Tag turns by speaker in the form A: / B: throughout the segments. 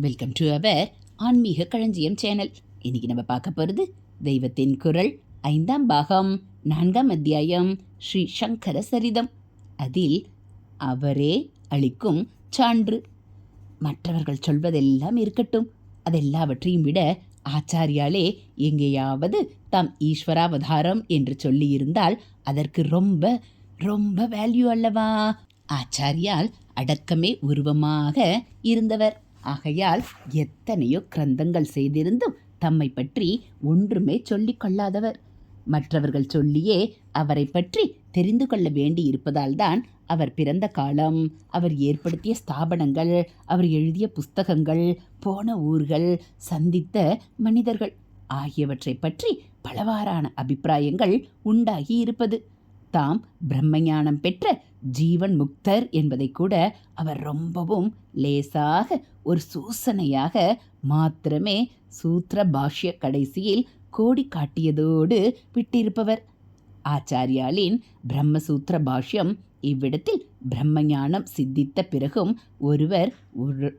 A: Welcome to our ஆன்மீக களஞ்சியம் channel இன்னைக்கு நம்ம பார்க்க போகிறது தெய்வத்தின் குரல் ஐந்தாம் பாகம் நான்காம் அத்தியாயம் ஸ்ரீ சங்கர சரிதம். அதில் அவரே அளிக்கும் சான்று. மற்றவர்கள் சொல்வதெல்லாம் இருக்கட்டும். அதெல்லாவற்றையும் விட ஆச்சாரியாலே எங்கேயாவது தாம் ஈஸ்வராவதாரம் என்று சொல்லியிருந்தால் அதற்கு ரொம்ப ரொம்ப வேல்யூ அல்லவா? ஆச்சாரியால் அடக்கமே உருவமாக இருந்தவர். ஆகையால் எத்தனையோ கிரந்தங்கள் செய்திருந்தும் தம்மை பற்றி ஒன்றுமே சொல்லிக் கொள்ளாதவர். மற்றவர்கள் சொல்லியே அவரை பற்றி தெரிந்து கொள்ள வேண்டி இருப்பதால்தான் அவர் பிறந்த காலம் அவர் ஏற்படுத்திய ஸ்தாபனங்கள் அவர் எழுதிய புஸ்தகங்கள் போன ஊர்கள் சந்தித்த மனிதர்கள் ஆகியவற்றை பற்றி பலவாறான அபிப்பிராயங்கள் உண்டாகி இருப்பது. தாம் பிரம்மஞானம் பெற்ற ஜீவன் முக்தர் என்பதை கூட அவர் ரொம்பவும் லேசாக ஒரு சூசனையாக மாத்திரமே சூத்திர பாஷ்ய கடைசியில் கோடி காட்டியதோடு விட்டிருப்பவர். ஆச்சாரியாலின் பிரம்மசூத்திர பாஷ்யம் இவ்விடத்தில் பிரம்மஞானம் சித்தித்த பிறகும் ஒருவர்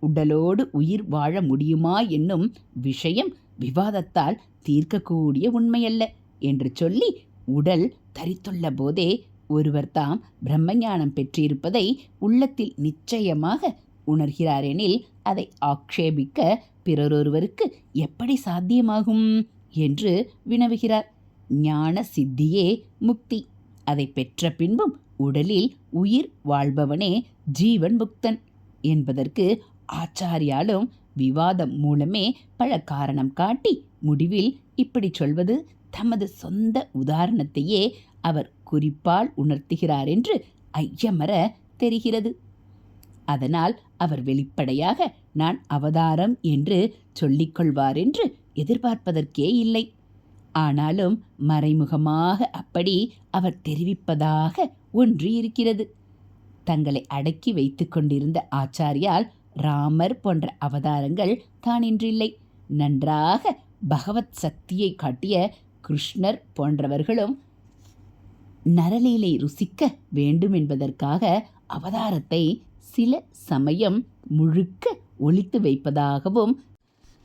A: உடலோடு உயிர் வாழ முடியுமா என்னும் விஷயம் விவாதத்தால் தீர்க்கக்கூடிய உண்மையல்ல என்று சொல்லி உடல் தரித்துள்ள போதே ஒருவர் தாம் பிரம்மஞானம் பெற்றிருப்பதை உள்ளத்தில் நிச்சயமாக உணர்கிறாரெனில் அதை ஆக்ஷேபிக்க பிறரொருவருக்கு எப்படி சாத்தியமாகும்? என்று வினவுகிறார். ஞான சித்தியே முக்தி. அதை பெற்ற பின்பும் உடலில் உயிர் வாழ்பவனே ஜீவன் முக்தன் என்பதற்கு ஆச்சாரியாலும் விவாதம் மூலமே பல காரணம் காட்டி முடிவில் இப்படி சொல்வது தமது சொந்த உதாரணத்தையே அவர் குறிப்பால் உணர்த்துகிறார் என்று ஐயமர தெரிகிறது. அதனால் அவர் வெளிப்படையாக நான் அவதாரம் என்று சொல்லிக்கொள்வார் என்று எதிர்பார்ப்பதற்கே இல்லை. ஆனாலும் மறைமுகமாக அப்படி அவர் தெரிவிப்பதாக ஒன்று இருக்கிறது. தங்களை அடக்கி வைத்துக் கொண்டிருந்த ஆச்சாரியால் ராமர் போன்ற அவதாரங்கள் தான் இன்றில்லை நன்றாக பகவத் சக்தியை காட்டிய கிருஷ்ணர் போன்றவர்களும் நரலீலை ருசிக்க வேண்டும் என்பதற்காக அவதாரத்தை சில சமயம் முழுக்க ஒழித்து வைப்பதாகவும்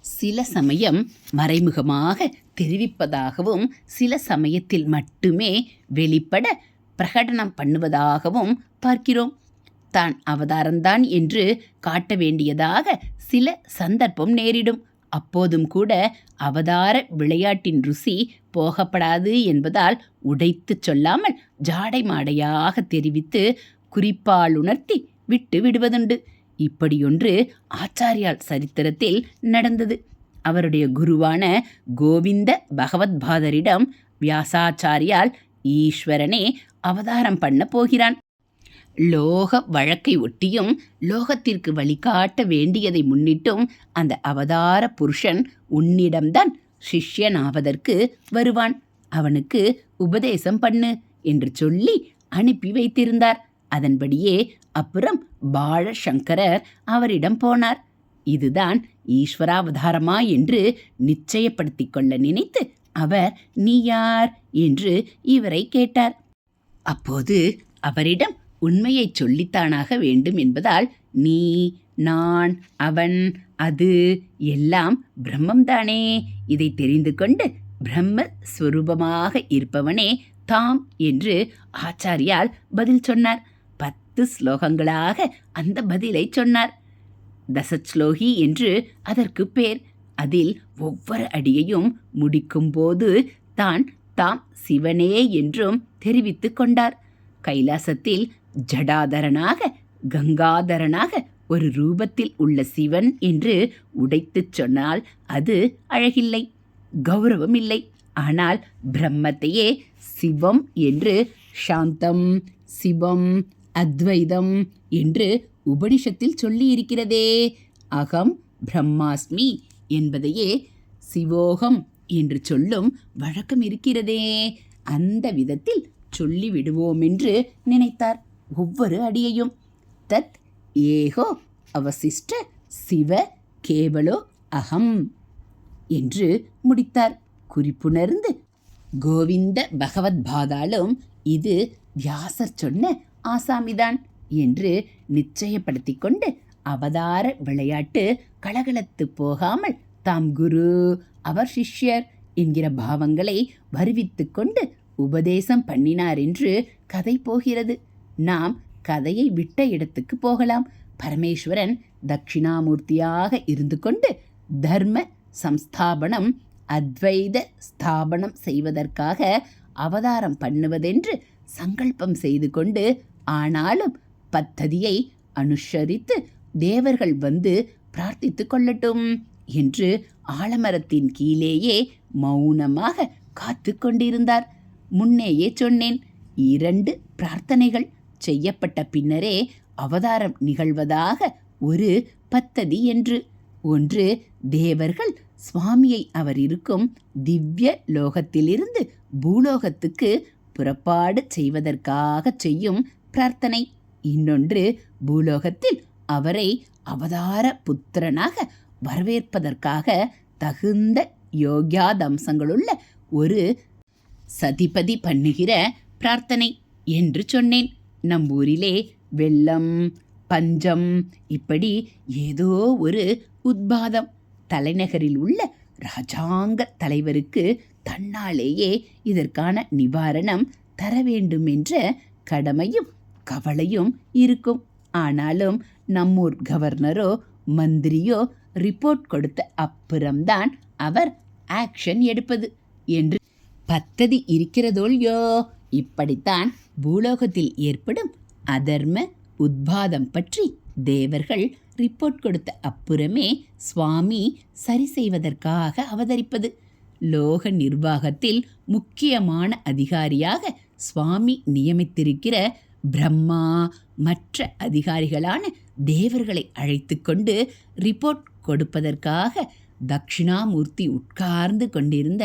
A: சில சமயம் மறைமுகமாக தெரிவிப்பதாகவும் சில சமயத்தில் மட்டுமே வெளிப்பட பிரகடனம் பண்ணுவதாகவும் பார்க்கிறோம். தான் அவதாரம்தான் என்று காட்ட வேண்டியதாக சில சந்தர்ப்பம் நேரிடும். அப்போதும் கூட அவதார விளையாட்டின் ருசி போகப்படாது என்பதால் உடைத்துச் சொல்லாமல் ஜாடை மாடையாக தெரிவித்து குறிப்பால் உணர்த்தி விட்டு விடுவதுண்டு. இப்படியொன்று ஆச்சாரியால் சரித்திரத்தில் நடந்தது. அவருடைய குருவான கோவிந்த பகவத்பாதரிடம் வியாசாச்சாரியால் ஈஸ்வரனே அவதாரம் பண்ண போகிறான். லோக வழக்கை ஒட்டியும் லோகத்திற்கு வழிகாட்ட வேண்டியதை முன்னிட்டும் அந்த அவதார புருஷன் உன்னிடம்தான் சிஷ்யனாவதற்கு வருவான். அவனுக்கு உபதேசம் பண்ணு என்று சொல்லி அனுப்பி வைத்திருந்தார். அதன்படியே அப்புறம் பாலசங்கரர் அவரிடம் போனார். இதுதான் ஈஸ்வராவதாரமா என்று நிச்சயப்படுத்திக் கொள்ள நினைத்து அவர் நீ யார்? என்று இவரை கேட்டார். அப்போது அவரிடம் உண்மையை சொல்லித்தானாக வேண்டும் என்பதால் நீ நான் அவன் அது எல்லாம் பிரம்மம்தானே? இதை தெரிந்து கொண்டு பிரம்ம ஸ்வரூபமாக இருப்பவனே தாம் என்று ஆச்சாரியால் பதில் சொன்னார். பத்து ஸ்லோகங்களாக அந்த பதிலை சொன்னார். தசஸ்லோகி என்று அதற்கு பேர். அதில் ஒவ்வொரு அடியையும் முடிக்கும்போது தான் தாம் சிவனே என்றும் தெரிவித்துக் கொண்டார். கைலாசத்தில் ஜடாதரனாக கங்காதரனாக ஒரு ரூபத்தில் உள்ள சிவன் என்று உடைத்துச் சொன்னால் அது அழகில்லை கௌரவம் இல்லை ஆனால் பிரம்மத்தையே சிவம் என்று சாந்தம் சிவம் அத்வைதம் என்று உபனிஷத்தில் சொல்லியிருக்கிறதே. அகம் பிரம்மாஸ்மி என்பதையே சிவோகம் என்று சொல்லும் வழக்கம் இருக்கிறதே. அந்த விதத்தில் சொல்லிவிடுவோமென்று நினைத்தார். ஒவ்வொரு அடியையும் தத் ஏகோ அவசிஷ்ட சிவ கேவலோ அகம் என்று முடித்தார். குறிப்புணர்ந்து கோவிந்த பகவத் பாதாலும் இது வியாசர் சொன்ன ஆசாமிதான் என்று நிச்சயப்படுத்திக் கொண்டு அவதார விளையாட்டு கலகலத்து போகாமல் தாம் குரு அவர் சிஷ்யர் என்கிற பாவங்களை வருவித்து கொண்டு உபதேசம் பண்ணினார் என்று கதை போகிறது. நாம் கதையை விட்ட இடத்துக்கு போகலாம். பரமேஸ்வரன் தட்சிணாமூர்த்தியாக இருந்து கொண்டு தர்ம சம்ஸ்தாபனம் அத்வைத ஸ்தாபனம் செய்வதற்காக அவதாரம் பண்ணுவதென்று சங்கல்பம் செய்து கொண்டு ஆனாலும் பத்ததியை அனுசரித்து தேவர்கள் வந்து பிரார்த்தித்து கொள்ளட்டும் என்று ஆலமரத்தின் கீழேயே மௌனமாக காத்து கொண்டிருந்தார். முன்னேயே சொன்னேன். இரண்டு பிரார்த்தனைகள் செய்யப்பட்ட பின்னரே அவதாரம் நிகழ்வதாக ஒரு பத்ததி என்று. ஒன்று தேவர்கள் சுவாமியை அவர் இருக்கும் திவ்ய லோகத்திலிருந்து பூலோகத்துக்கு புறப்பாடு செய்வதற்காக செய்யும் பிரார்த்தனை. இன்னொன்று பூலோகத்தில் அவரை அவதார புத்திரனாக வரவேற்பதற்காக தகுந்த யோகியாதம்சங்களுள்ள ஒரு சதிபதி பண்ணுகிற பிரார்த்தனை என்று சொன்னேன். நம் ஊரிலே வெள்ளம் பஞ்சம் இப்படி ஏதோ ஒரு உத்பாதம். தலைநகரில் உள்ள ராஜாங்க தலைவருக்கு தன்னாலேயே இதற்கான நிவாரணம் தர வேண்டும் என்ற கடமையும் கவலையும் இருக்கும். ஆனாலும் நம்மூர் கவர்னரோ மந்திரியோ ரிப்போர்ட் கொடுத்த அப்புறம்தான் அவர் ஆக்ஷன் எடுப்பது என்று பத்ததி இருக்கிறதோல்யோ? இப்படித்தான் பூலோகத்தில் ஏற்படும் அதர்ம உத்பாதம் பற்றி தேவர்கள் ரிப்போர்ட் கொடுத்த அப்புறமே சுவாமி சரி செய்வதற்காக அவதரிப்பது. லோக நிர்வாகத்தில் முக்கியமான அதிகாரியாக சுவாமி நியமித்திருக்கிற பிரம்மா மற்ற அதிகாரிகளான தேவர்களை அழைத்து கொண்டு ரிப்போர்ட் கொடுப்பதற்காக தட்சிணாமூர்த்தி உட்கார்ந்து கொண்டிருந்த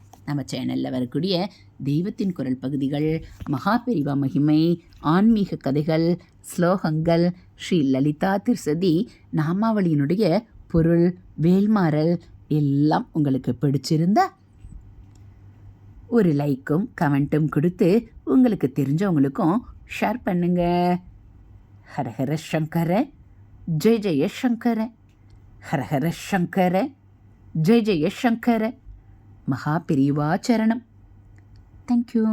A: நம்ம சேனலில் வரக்கூடிய தெய்வத்தின் குரல் பகுதிகள் மகாபெரிவா மகிமை ஆன்மீக கதைகள் ஸ்லோகங்கள் ஸ்ரீ லலிதா திருசதி நாமாவளியினுடைய பொருள் வேல்மாறல் எல்லாம் உங்களுக்கு பிடிச்சிருந்தா ஒரு லைக்கும் கமெண்ட்டும் கொடுத்து உங்களுக்கு தெரிஞ்சவங்களுக்கும் ஷேர் பண்ணுங்க. ஹரஹர சங்கர ஜெய ஜெய சங்கர ஹரஹர சங்கர ஜெய ஜெய சங்கர. மகா பெரியவா சரணம். தேங்க்யூ